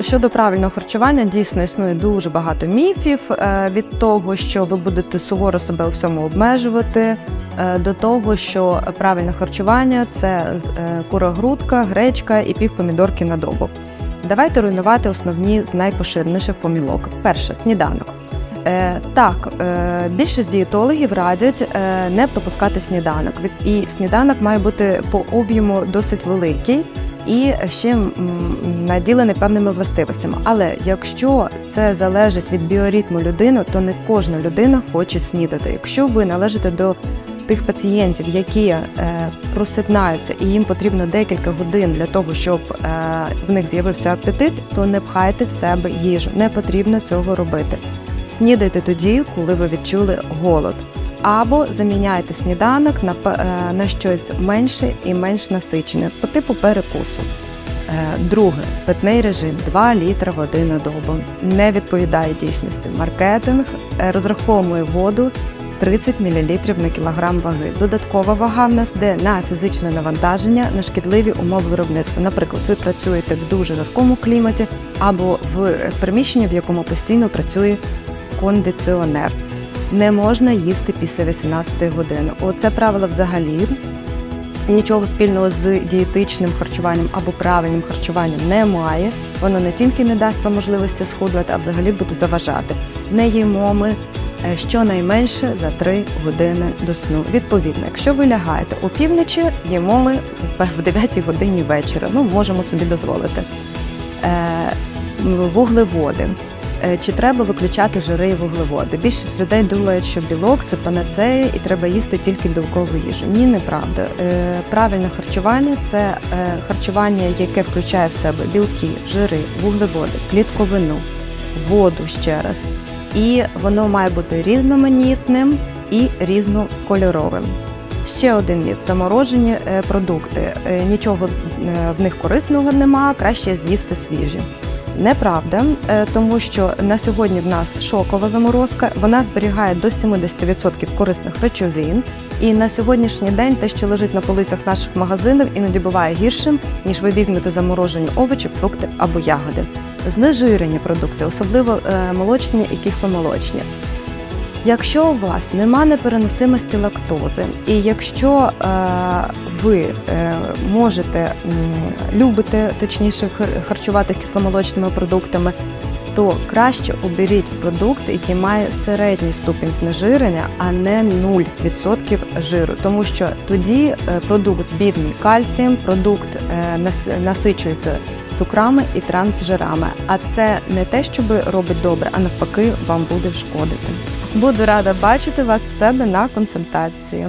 щодо правильного харчування, дійсно існує дуже багато міфів е, від того, що ви будете суворо себе у всьому обмежувати, е, до того, що правильне харчування це е, курогрудка, гречка і пів помідорки на добу. Давайте руйнувати основні з найпоширеніших помілок. Перше сніданок. Е, так, е, більшість дієтологів радять не пропускати сніданок. І сніданок має бути по об'єму досить великий і ще м, наділений певними властивостями. Але якщо це залежить від біоритму людини, то не кожна людина хоче снідати. Якщо ви належите до тих пацієнтів, які е, просипнаються і їм потрібно декілька годин для того, щоб е, в них з'явився апетит, то не пхайте в себе їжу. Не потрібно цього робити. Снідайте тоді, коли ви відчули голод. Або заміняйте сніданок на, е, на щось менше і менш насичене, по типу перекусу. Е, Друге, питний режим 2 літра води на добу. Не відповідає дійсності. Маркетинг е, розраховує воду 30 мл на кілограм ваги. Додаткова вага в нас йде на фізичне навантаження, на шкідливі умови виробництва. Наприклад, ви працюєте в дуже жаркому кліматі або в приміщенні, в якому постійно працює кондиціонер. Не можна їсти після 18 години. Оце правило взагалі нічого спільного з дієтичним харчуванням або правильним харчуванням немає. Воно не тільки не дасть вам можливості схудувати, а взагалі буде заважати. Не їмо ми е, щонайменше за 3 години до сну. Відповідно, якщо ви лягаєте опівночі, їмо ми в 9 годині вечора. Ну, можемо собі дозволити. Е, вуглеводи. Е, Чи треба виключати жири і вуглеводи? Більшість людей думають, що білок це панацея і треба їсти тільки білкову їжу. Ні, неправда. Е, Правильне харчування це е, харчування, яке включає в себе білки, жири, вуглеводи, клітковину, воду ще раз. І воно має бути різноманітним і різнокольоровим. Ще один міф заморожені продукти. Нічого в них корисного нема, краще з'їсти свіжі. Неправда, е, тому що на сьогодні в нас шокова заморозка, вона зберігає до 70% корисних речовин. І на сьогоднішній день те, що лежить на полицях наших магазинів, іноді буває гіршим, ніж ви візьмете заморожені овочі, фрукти або ягоди. Знежирені продукти, особливо е, молочні і кисломолочні. Якщо у вас нема непереносимості лактози, і якщо е, ви е, можете м, любите точніше хар- харчуватися кисломолочними продуктами, то краще оберіть продукт, який має середній ступінь знежирення, а не 0% жиру. Тому що тоді е, продукт бідний кальцієм, продукт е, нас- насичується цукрами і трансжирами. А це не те, що робить добре, а навпаки, вам буде шкодити. Буду рада бачити вас в себе на консультації.